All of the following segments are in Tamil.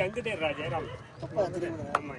இதுக்கு அங்கிட்டே ராஜா ஆமா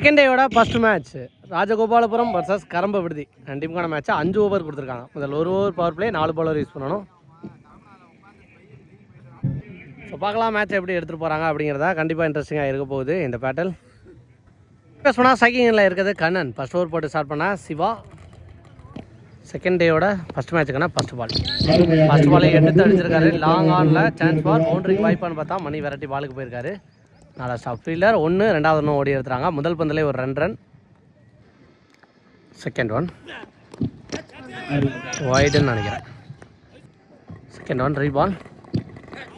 second டேயோட first match Rajagopalapuram versus Karamba Viduthi. ரெண்டு டீமுக்கான மேட்ச் அஞ்சு ஓவர் கொடுத்துருக்காங்க. முதல் ஒரு ஓவர் பவர் பிளே நாலு பாலர் யூஸ் பண்ணணும். ஸோ பார்க்கலாம் மேட்ச் எப்படி எடுத்துகிட்டு போகிறாங்க அப்படிங்கிறதா கண்டிப்பாக இன்ட்ரெஸ்டிங்காக இருக்க போகுது இந்த பேட்டல் ஃபர்ஸ்ட் பண்ணால் செகண்டில் இருக்கிறது கண்ணன். ஃபர்ஸ்ட் ஓவர் போட்டு ஸ்டார்ட் பண்ணால் சிவா. செகண்ட் டேயோட ஃபர்ஸ்ட் மேட்ச்சுக்கான ஃபஸ்ட் பால் ஃபஸ்ட் பாலை எடுத்து அடிச்சிருக்காரு. லாங் ஆனில் சான்ஸ் பால் பவுண்டரிக்கு வாய்ப்பான்னு பார்த்தா மணி வெரைட்டி பாலுக்கு போயிருக்காரு. நாலா ஸ்டாப் ஃபீல்டர் ஒன்று ரெண்டாவது ஒன்று ஓடி எடுத்துறாங்க. முதல் பந்திலே ஒரு ரெண்டு ரன் செகண்ட் ஒன் ஒய்டுன்னு நினைக்கிறேன். செகண்ட் ஒன் ரீபால்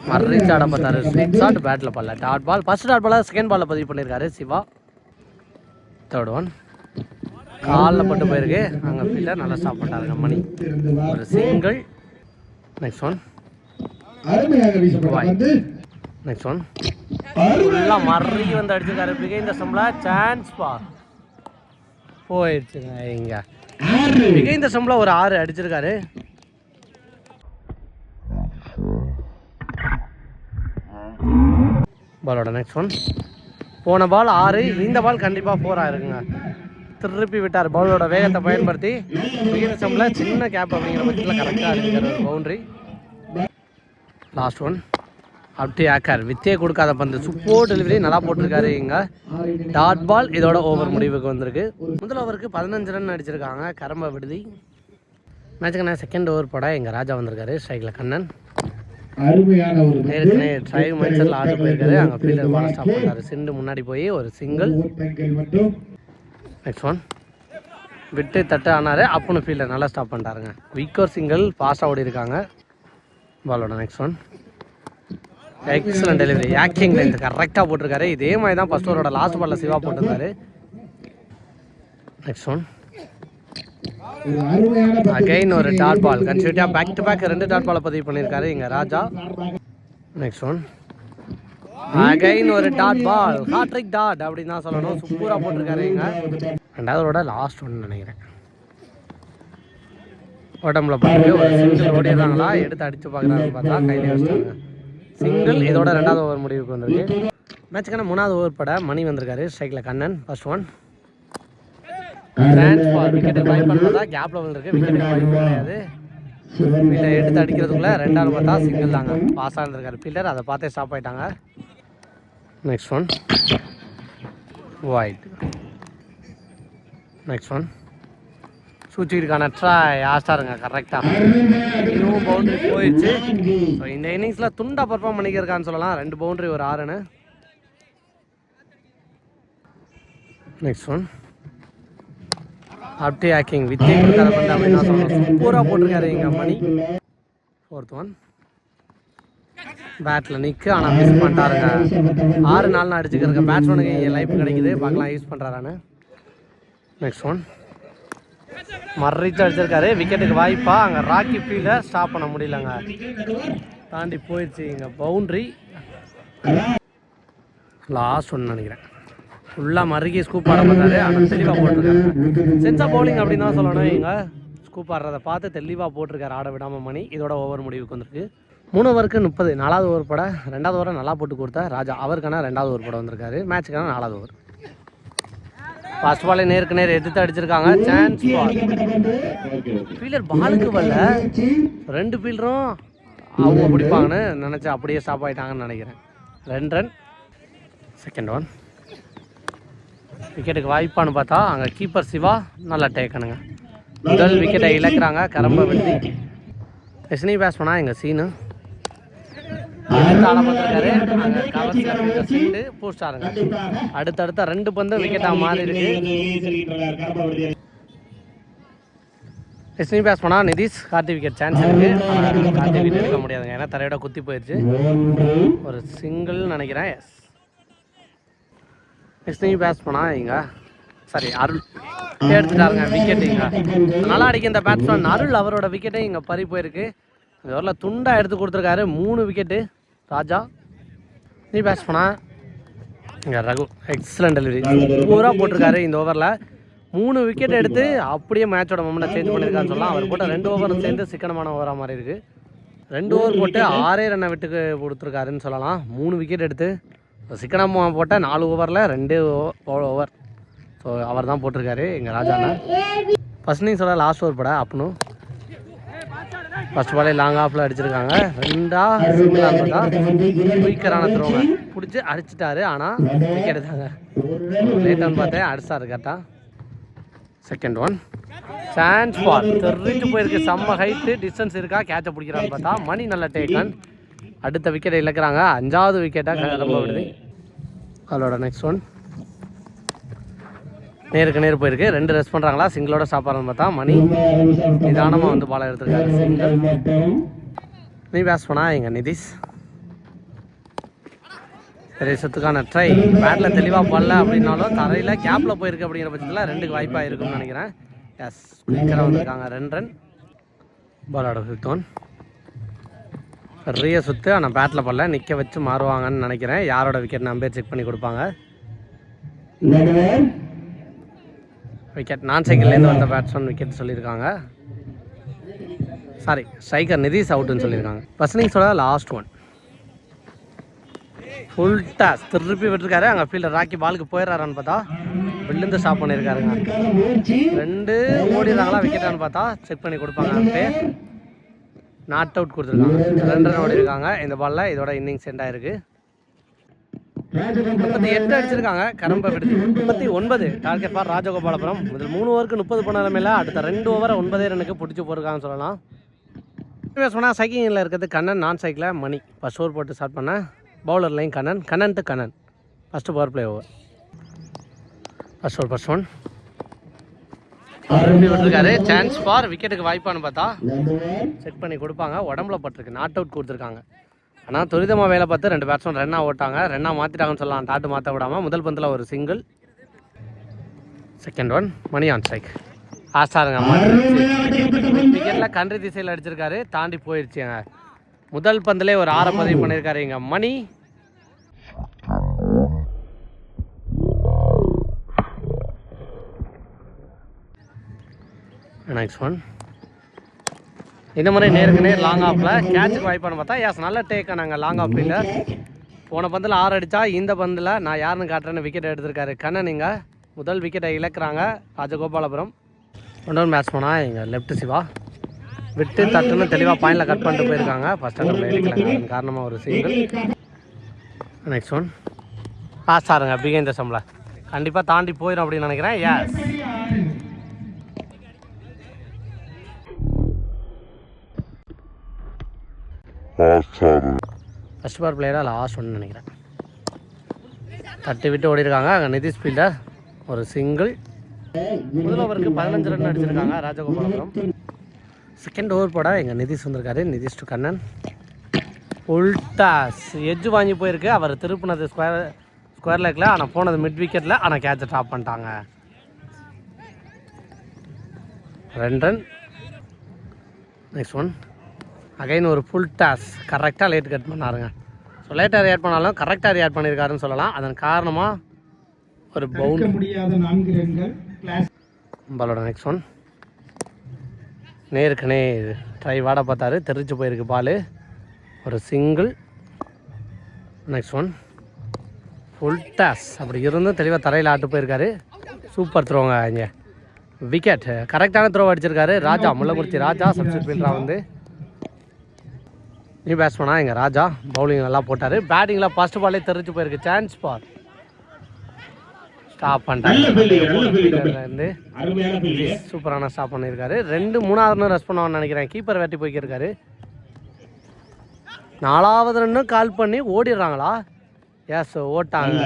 மறுரீச் ஆட பார்த்தாரு. ஷாட் பேட்டில் பால்ல dot ball first dot ball second பாலில் பதிவு பண்ணியிருக்காரு சிவா. தேர்ட் ஒன் காலில் பட்டு போயிருக்கு. அங்கே ஃபீல்டர் நல்லா ஸ்டாப் பண்ணிட்டாருங்க மணி ஒரு single next one next one ஃபுல்லாக வந்து அடிச்சிருக்காரு பிகை இந்த சம்பள சான்ஸ் பா. போயிடுச்சுங்க இங்க. பிகை இந்த சம்பள ஒரு ஆறு அடிச்சிருக்காரு. பாலோட நெக்ஸ்ட் ஒன் போன பால் ஆறு இந்த பால் கண்டிப்பாக ஃபோராக இருக்குங்க திருப்பி விட்டார். பாலோட வேகத்தை பயன்படுத்தி சம்பள சின்ன கேப் அப்படிங்கிற பட்சத்தில் கரெக்டாக ஒரு பவுண்டரி லாஸ்ட் ஒன் அப்படி ஆக்கார் வித்தே கொடுக்காத பந்து சூப்பர் டெலிவரி நல்லா போட்டிருக்காரு இங்க. டாட் பால் இதோட ஓவர் முடிவுக்கு வந்திருக்கு. முதல் ஓவருக்கு பதினஞ்சு ரன் அடிச்சிருக்காங்க. கரம்ப விடுதி. மேட்சுக்கு நான் செகண்ட் ஓவர் போட எங்கள் ராஜா வந்திருக்காரு ஸ்ட்ரைக்கில் கண்ணன். அருமையான ஒரு நேருக்கு ட்ரைவ் மைண்ட்ஸில் ஆட்டு போயிருக்காரு. அங்கே ஃபீல்டர் பால் ஸ்டாப் பண்ணாரு சிண்டு முன்னாடி போய் ஒரு சிங்கிள் நெக்ஸ்ட் ஒன் விட்டு தட்டு ஆனாரு. அப்புன்னு ஃபீல்டர் நல்லா ஸ்டாப் பண்ணிட்டாருங்க. குயிக்கர் சிங்கிள் ஃபாஸ்ட்டாக ஓடி இருக்காங்க பாலோட next one excellent delivery acting length கரெக்டாக போட்டிருக்காரு. இதே மாதிரி தான் ஃபஸ்ட் ஓவரோட லாஸ்ட் பாலில் சிவா போட்டிருந்தாரு. நெக்ஸ்ட் ஒன் அகைன் ஒரு டாட் பால் கன்சியூட்டியாக பேக் டு பேக் ரெண்டு டாட் பாலை பதிவு பண்ணியிருக்காரு இங்கே ராஜா. நெக்ஸ்ட் ஒன் அகைன் ஒரு dot ball hat trick dot அப்படின்னு தான் சொல்லணும். சூப்பராக போட்டிருக்காரு இங்கே. ரெண்டாவதோட லாஸ்ட் ஒன் நினைக்கிறேன். உடம்புல போட்டு ஒரு சிங்கிள் ஓடிடுறாங்களா? எடுத்து அடிச்சு பார்க்குறாங்க பார்த்தா கையிலே வச்சுட்டாங்க. சிங்கிள் இதோட ரெண்டாவது ஓவர் முடிவுக்கு வந்திருக்கு. மேட்சுக்கான மூணாவது ஓவர் பட மணி வந்திருக்காரு ஸ்ட்ரைக்கில் கண்ணன் ஃபர்ஸ்ட் ஒன் டிரான்ஸ்பால் விக்கெட்டுக்கு வாய்ப்பு பண்ணதா கேப்ல வந்திருக்கு விக்கெட்டுக்கு வாய்ப்பு கிடையாது. ஃபீல்டர் எடுத்து அடிக்கிறதுக்குள்ள ரெண்டாவது பார்த்தா சிங்கிள் தாங்க. பாஸாக இருந்திருக்காரு ஃபீல்டர் அதை பார்த்தே ஸ்டாப் ஆயிட்டாங்க. Next one wide next one சூச்சிருக்கான ட்ரை ஆஸ்டாருங்க கரெக்டாக இதுவும் பவுண்டரி போயிடுச்சு. ஸோ இந்த இன்னிங்ஸில் துண்டாக பர்ஃபார்ம் பண்ணிக்கிருக்கான்னு சொல்லலாம். ரெண்டு பவுண்ட்ரி ஒரு ஆறுன்னு. நெக்ஸ்ட் ஒன் அப்டி ஆக்கிங் வித்தியை கொடுக்காத பண்ண அப்படின்னு நான் சொல்லணும். சூப்பராக போட்டிருக்காரு எங்கள் மணி ஃபோர்த் ஒன் பேட்டில் நிற்கு ஆனால் மிஸ் பண்ணிட்டாருங்க. ஆறு நாள் அடிச்சுக்கிறக்க பேட்ஸ்மேனுக்கு லைஃப் கிடைக்குது. பார்க்கலாம் யூஸ் பண்ணுறாரான்னு நெக்ஸ்ட் ஒன் மறைச்சு அடிச்சிருக்காரு. விக்கெட்டுக்கு வாய்ப்பா. அங்கே ராக்கி ஃபீல்டை ஸ்டாப் பண்ண முடியலங்க. தாண்டி போயிடுச்சு இங்கே பவுண்ட்ரி லாஸ்ட் ஒன்று நினைக்கிறேன். ஃபுல்லாக மறுக்கி ஸ்கூப் ஆட பார்த்தாரு ஆனால் தெளிவாக போட்டிருக்காரு. சென்சா பவுலிங் அப்படின்னு தான் சொல்லணும். இங்கே ஸ்கூப் ஆடுறத பார்த்து தெளிவாக போட்டிருக்காரு ஆட விடாமல் மணி. இதோட ஓவர் முடிவுக்கு வந்திருக்கு. மூணு ஓவருக்கு முப்பது. நாலாவது ஓவர் பட ரெண்டாவது ஓவரை நல்லா போட்டு கொடுத்தா ராஜா. அவருக்கான ரெண்டாவது ஓவர் படம் வந்திருக்காரு. மேட்சுக்கான நாலாவது ஓவர் ஃபர்ஸ்ட் பாலை நேருக்கு நேர் எதிர்த்து அடிச்சிருக்காங்க. சான்ஸ் பால் ஃபீல்டர் பாலுக்கு வரல. ரெண்டு ஃபீல்டரும் அவங்க பிடிப்பாங்கன்னு நினச்சி அப்படியே ஸ்டாப் ஆயிட்டாங்கன்னு நினைக்கிறேன். ரெண்டு ரன் செகண்ட் ஒன் விக்கெட்டுக்கு வாய்ப்பான்னு பார்த்தா அங்கே கீப்பர் சிவா நல்லா டேக்கனுங்க முதல் விக்கெட்டை இழக்கிறாங்க. கரம்ப விழுதி. எஸ்னி பேட்ஸ்மனா எங்கள் சீனு. ஆட பார்த்துருக்காரு சீட்டு அடுத்தடுத்த ரெண்டு பந்து விக்கெட்டாக மாறி இருக்கு எஸ்னி பேஸ் பண்ணால் நிதிஷ் கார்த்தி விக்கெட் சான்ஸ் இருக்குது கார்த்தி விக்கெட் எடுக்க முடியாதுங்க. ஏன்னா தரையோட குத்தி போயிடுச்சு. ஒரு சிங்கிள் நினைக்கிறேன். எஸ் நெக்ஸ்ட் பேட்ஸ் பண்ணால் இங்க. சாரி அருள். எடுத்துட்டாருங்க விக்கெட் இங்க. நல்லா அடிக்க இந்த பேட்ஸ்மேன் அருள் அவரோட விக்கெட்டே இங்கே பறி போயிருக்கு. ஓவரில் துண்டாக எடுத்து கொடுத்துருக்காரு. மூணு விக்கெட்டு ராஜா நீ பேட்ஸ் பண்ணா இங்கே ரகு எக்ஸலண்ட் டெலிவரி சூப்பராக போட்டிருக்காரு இந்த ஓவரில் மூணு விக்கெட் எடுத்து அப்படியே மேட்சோட மொமெண்ட்டை சேஞ்ச் பண்ணியிருக்கான்னு சொல்லலாம். அவர் போட்ட ரெண்டு ஓவரும் சேர்ந்து சிக்கனமான ஓவராக மாதிரி இருக்குது ரெண்டு ஓவர் போட்டு ஆறே ரன்னை விட்டுக்கு கொடுத்துருக்காருன்னு சொல்லலாம். மூணு விக்கெட் எடுத்து சிக்கனமாக போட்ட நாலு ஓவரில் ரெண்டு ஓவர் ஸோ அவர் தான் போட்டிருக்காரு. எங்கள் ராஜாண்ணா ஃபஸ்ட் இன்னிங் சொல்ல லாஸ்ட் ஓவர் பட அப்பனு ஃபர்ஸ்ட் பாலே லாங் ஆஃபில் அடிச்சிருக்காங்க. ரெண்டா சிங்கிள் ஆஃப் தான். குயிக்கரான த்ரோங்க பிடிச்சி அடிச்சிட்டாரு ஆனால் விக்கெட் தாங்க லேட்டான்னு பார்த்தேன் அடிச்சாரு கரெக்டாக செகண்ட் ஒன் சான்ஸ் பால் தெரிஞ்சு போயிருக்கு. செம்ம ஹைட்டு டிஸ்டன்ஸ் இருக்கா? கேட்சை பிடிக்கிறான்னு பார்த்தா மணி நல்ல டேக்கன் அடுத்த விக்கெட்டை இழக்கிறாங்க. அஞ்சாவது விக்கெட்டாக ரொம்ப விடுது. அதோட நெக்ஸ்ட் ஒன் நேருக்கு நேர் போயிருக்கு. ரெண்டு ரெஸ்ட் பண்ணுறாங்களா சிங்கிளோட சாப்பாடுன்னு பார்த்தா மணி நிதானமாக வந்து பாலம் எடுத்திருக்காரு. சிங்கிள் நீ பேஸ் பண்ணா எங்க நிதிஷ்? சரி சொத்துக்கான ட்ரை பேட்டில் தெளிவாக பண்ணல அப்படின்னாலும் தரையில் கேப்பில் போயிருக்கு அப்படிங்கிற பட்சத்தில் ரெண்டுக்கு வாய்ப்பாக இருக்கும்னு நினைக்கிறேன். எஸ் குயிக்கராக வந்திருக்காங்க. ரெண்டு ரன் பாலோட ஃபிஃப்த் ஒன் பெரிய சுற்று ஆனால் பேட்டில் பண்ணல நிற்க வச்சு மாறுவாங்கன்னு நினைக்கிறேன். யாரோட விக்கெட் நம்பர் செக் பண்ணி கொடுப்பாங்க. விக்கெட். நான் சைக்கிள்லேருந்து வந்த பேட்ஸ்மேன் விக்கெட் சொல்லியிருக்காங்க. சாரி ஸ்ட்ரைக்கர் நிதிஷ் அவுட்டுன்னு சொல்லியிருக்காங்க. பஸ்னிங்ஸோட லாஸ்ட் ஒன் ஃபுல் டாஸ் திருப்பி விட்டுருக்காரு. அங்கே ஃபீல்டர் ராக்கி பாலுக்கு போயிடுறாரான்னு பார்த்தா விழுந்து ஸ்டாப் பண்ணியிருக்காருங்க. ரெண்டு ஓடிடுறாங்களா விக்கெட்டான்னு பார்த்தா செக் பண்ணி கொடுப்பாங்க. பேர் நாட் அவுட் கொடுத்துருக்காங்க. ரெண்டு ரன் ஓடி இருக்காங்க இந்த பாலில் இதோட இன்னிங்ஸ் எண்ட் ஆயிருக்கு. முப்பத்தி எட்டு அடிச்சிருக்காங்க. கரம்ப விடுதி. முப்பத்தி ஒன்பது. Target for Rajagopalapuram. முதல் மூணு ஓவருக்கு முப்பது பண்ண மேல அடுத்த ரெண்டு ஓவரை ஒன்பதே ரனுக்கு பிடிச்சி போயிருக்காங்கன்னு சொல்லலாம். சொன்னால் சைக்கிளில் இருக்கிறது கண்ணன் நான் சைக்கிளில் மணி. ஃபஸ்ட் ஓவர் போட்டு ஸ்டார்ட் பண்ண bowler line Kannan Kannan to Kannan. First power play over first over first one திரும்பி விட்டுருக்காரு. சான்ஸ் ஃபார் விக்கெட்டுக்கு வாய்ப்பான்னு பார்த்தா செட் பண்ணி கொடுப்பாங்க. உடம்புல பட்டிருக்கு. நாட் அவுட் கொடுத்துருக்காங்க. ஆனால் துரிதமாக வேலை பார்த்து ரெண்டு பேட்ஸ்மேன் ரன்னாக ஓட்டாங்க. ரன்னாக மாற்றிட்டாங்கன்னு சொல்லலாம். டாட்டு மாற்ற விடாமல் முதல் பந்தில் ஒரு single second one Mani on strike ஆஸ்டாருங்க விக்கெட்டில் கன்றி திசையில் அடிச்சிருக்காரு. தாண்டி போயிடுச்சுங்க முதல் பந்திலே ஒரு ஆறை பதிவு பண்ணியிருக்காரு இங்கே மணி. நெக்ஸ்ட் ஒன் இந்த முறை நேருக்கு நேர் லாங் ஆஃபில் கேட்சுக்கு வாய்ப்பானு பார்த்தா எஸ் நல்ல டேக் நாங்கள் லாங் ஆஃபில் போன பந்தில் ஆறு அடித்தா இந்த பந்தில் நான் யாருன்னு காட்டுறேன்னு விக்கெட் எடுத்திருக்காரு கண்ணன் இங்கே. முதல் விக்கெட்டை இழக்கிறாங்க ராஜகோபாலபுரம். ஒன்றொரு மேட்ச் போனால் எங்கள் லெஃப்ட் சிவா. விட்டு தட்டுன்னு தெளிவாக பாயிண்டில் கட் பண்ணிட்டு போயிருக்காங்க. ஃபஸ்ட் அண்ட் எடுக்கலாங்க அதன் காரணமாக ஒரு சிங்கிள் நெக்ஸ்ட் ஒன் பாஸ் ஆறுங்க பிகேந்திர சம்பளம். கண்டிப்பாக தாண்டி போயிடும் அப்படின்னு நினைக்கிறேன். எஸ் ஃபர்ஸ்ட் பார் பிளேயராக லாஸ்ட் ஒன்று நினைக்கிறேன். தட்டி விட்டு ஓடிருக்காங்க. அங்கே நிதிஷ் ஃபீல்டர் ஒரு சிங்கிள் முதல் ஓவருக்கு பதினஞ்சு ரன் அடிச்சிருக்காங்க ராஜகோபாலபுரம். செகண்ட் ஓவர் போட எங்கள் நிதிஷ் வந்திருக்காரு நிதிஷ் டு கண்ணன். உல்டாஸ் எஜ்ஜு வாங்கி போயிருக்கு. அவர் திருப்பினது ஸ்கொயர் ஸ்கொயர் லேக்கில் ஆனால் போனது மிட் விக்கெட்டில் ஆனால் கேட்சை ட்ராப் பண்ணிட்டாங்க. ரெண்டு ரன் நெக்ஸ்ட் ஒன் அகைன் ஒரு ஃபுல் டாஸ் கரெக்டாக லேட் கட் பண்ணாருங்க. ஸோ லேட்டாக ரியாக்ட் பண்ணாலும் கரெக்டாக ரியாக்ட் பண்ணியிருக்காருன்னு சொல்லலாம். அதன் காரணமாக ஒரு பவுண்ட் முடியாத நான்கு ரன்கள் பாலோட நெக்ஸ்ட் ஒன் நேருக்கு நேர். ட்ரை வாட பார்த்தாரு. தெரிச்சு போயிருக்கு பால். ஒரு single next one full toss அப்படி இருந்தும் தெளிவாக தரையில் ஆட்டு போயிருக்காரு. சூப்பர் த்ரோங்க இங்கே. விக்கெட் கரெக்டான த்ரோ அடிச்சிருக்காரு. ராஜா முள்ளக்குறிச்சி ராஜா சப்ஸ்டியூட் ஃபீல்டராக வந்து. நியூ பேட்ஸ்மேனா எங்கள் ராஜா. பவுலிங் நல்லா போட்டார். பேட்டிங்கில் ஃபர்ஸ்ட் பாலே தெரிஞ்சு போயிருக்கு. சான்ஸ் பால் ஸ்டாப் பிள்ளை சூப்பரான ஸ்டாப் பண்ணியிருக்காரு. ரெண்டு மூணாவது ரெஸ்ட் பண்ணுவான்னு நினைக்கிறேன். கீப்பர் வெட்டி போய்க்கிருக்காரு. நாலாவது ரன்னும் கால் பண்ணி ஓடிடுறாங்களா? எஸ் ஓட்டாங்க.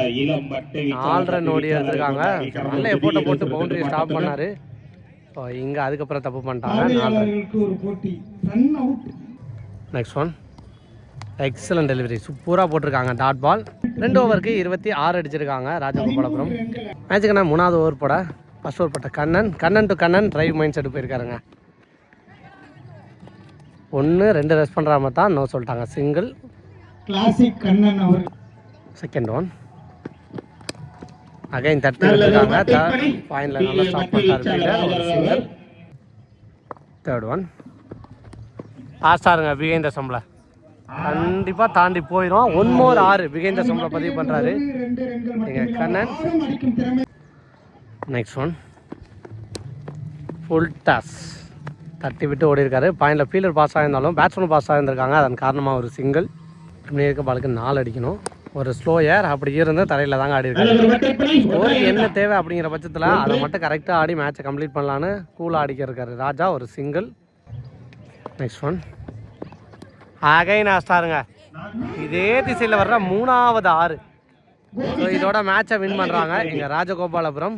நாலு ரன் ஓடி எடுத்திருக்காங்க. நல்ல எஃபோர்ட்டை போட்டு பவுண்டரி ஸ்டாப் பண்ணாரு. ஸோ இங்கே அதுக்கப்புறம் தப்பு பண்ணிட்டாங்க. Run next one excellent delivery சூப்பராக போட்டிருக்காங்க. டாட் பால் ரெண்டு ஓவருக்கு இருபத்தி ஆறு அடிச்சிருக்காங்க ராஜகோபாலபுரம். மேட்சுக்கு நான் மூணாவது ஓவர் போட ஃபர்ஸ்ட் ஓவர் போட்ட Kannan. Kannan to Kannan drive mind set போயிருக்காருங்க. ஒன்று ரெண்டு ரெஸ்ட் பண்ணுற மாதிரி தான் நோ சொல்லிட்டாங்க. சிங்கிள் கிளாசிக் கண்ணன் அவர்கள். செகண்ட் ஒன் அகைன் தட்டி விட்டுருக்காங்க பாயிண்டில் நல்லா ஸ்டாப் பண்ணிட்டார். ஒரு சிங்கிள் தேர்ட் ஒன் ஆஸ்டாருங்க பிகைந்த சம்பள கண்டிப்பாக தாண்டி போயிடும் ஒன் மோர் ஆறு பிகைந்த சம்பள பதிவு பண்ணுறாரு இங்கே Kannan. Next one full toss தட்டி விட்டு ஓடி இருக்காரு பாயிண்டில் ஃபீல்டர் பாஸ் ஆகிருந்தாலும் பேட்ஸ்மேன் பாஸ் ஆகியிருந்திருக்காங்க அதன் காரணமாக ஒரு சிங்கிள் இப்படி இருக்க பாலுக்கு நாலு அடிக்கணும். ஒரு ஸ்லோ ஏர் அப்படி இருந்து தரையில் தாங்க ஆடி இருக்காரு. ஸ்கோருக்கு என்ன தேவை அப்படிங்கிற பட்சத்தில் அதை மட்டும் கரெக்டாக ஆடி மேட்சை கம்ப்ளீட் பண்ணலான்னு கூலாக அடிக்க இருக்காரு ராஜா. ஒரு சிங்கிள் நெக்ஸ்ட் ஒன் அகைன் ஆஸ்டாருங்க இதே திசையில் வர்ற மூணாவது ஆறு. ஸோ இதோட மேட்சை வின் பண்ணுறாங்க இங்கே ராஜகோபாலபுரம்.